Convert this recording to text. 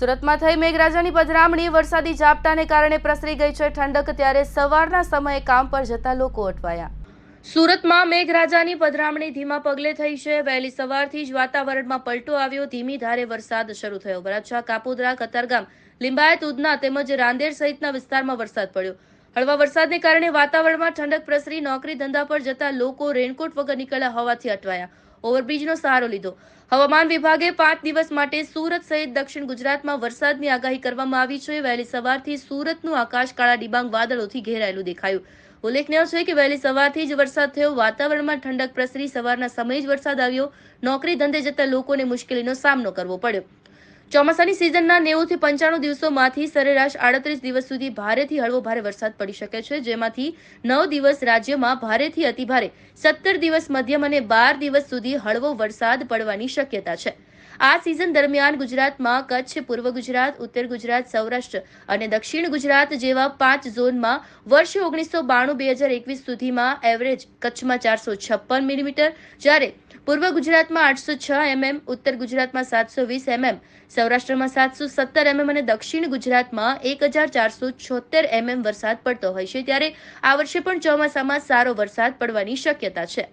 સુરતમાં થઈ મેઘરાજાની પધરામણી, વરસાદી ઝાપટાને કારણે પ્રસરી ગઈ છે ઠંડક, ત્યારે સવારના સમયે કામ પર જતા લોકો અટવાયા. સુરતમાં મેઘરાજાની પધરામણી ધીમા પગલે થઈ છે. વહેલી સવારથી જ વાતાવરણમાં પલટો આવ્યો. ધીમી ધારે વરસાદ શરૂ થયો. વરાછા, કાપોદરા, કતારગામ, લિંબાયત ઉદના તેમજ રાંદેર સહિતના વિસ્તારમાં વરસાદ પડ્યો. હળવા વરસાદને કારણે વાતાવરણમાં ઠંડક પ્રસરી, નોકરી ધંધા પર જતા લોકો રેનકોટ વગર નીકળ્યા હોવાથી અટવાયા. ઓવરબ્રિજનો સહારો લીધો. હવામાન વિભાગે પાંચ દિવસ માટે સુરત સહિત દક્ષિણ ગુજરાતમાં વરસાદની આગાહી કરવામાં આવી છે. વહેલી સવારથી સુરતનું આકાશ કાળા ડિબાંગ વાદળોથી ઘેરાયેલું દેખાયું. ઉલ્લેખનીય છે કે વહેલી સવારથી જ વરસાદ થયો. વાતાવરણમાં ઠંડક પ્રસરી. સવારના સમયે જ વરસાદ આવ્યો. નોકરી ધંધે જતા લોકોને મુશ્કેલીનો સામનો કરવો પડ્યો. ચોમાસાની સિઝનના નેવું થી પંચાણું દિવસોમાંથી સરેરાશ આડત્રીસ દિવસ સુધી ભારેથી હળવો ભારે વરસાદ પડી શકે છે. જેમાંથી નવ દિવસ રાજ્યમાં ભારેથી અતિભારે, સત્તર દિવસ મધ્યમ અને બાર દિવસ સુધી હળવો વરસાદ પડવાની શક્યતા છે. આ સિઝન દરમિયાન ગુજરાતમાં કચ્છ, પૂર્વ ગુજરાત, ઉત્તર ગુજરાત, સૌરાષ્ટ્ર અને દક્ષિણ ગુજરાત જેવા પાંચ ઝોનમાં વર્ષ ઓગણીસો બાણું બે હજાર એકવીસ સુધીમાં એવરેજ કચ્છમાં ચારસો છપ્પન મિલીમીટર, જ્યારે પૂર્વ ગુજરાતમાં આઠસો છ એમએમ, ઉત્તર ગુજરાતમાં સાતસો વીસ એમએમ, સૌરાષ્ટ્રમાં સાતસો સત્તર એમએમ અને દક્ષિણ ગુજરાતમાં એક હજાર ચારસો છોતેર એમએમ વરસાદ પડતો હોય છે, ત્યારે આ વર્ષે પણ ચોમાસામાં સારો વરસાદ પડવાની શક્યતા છે.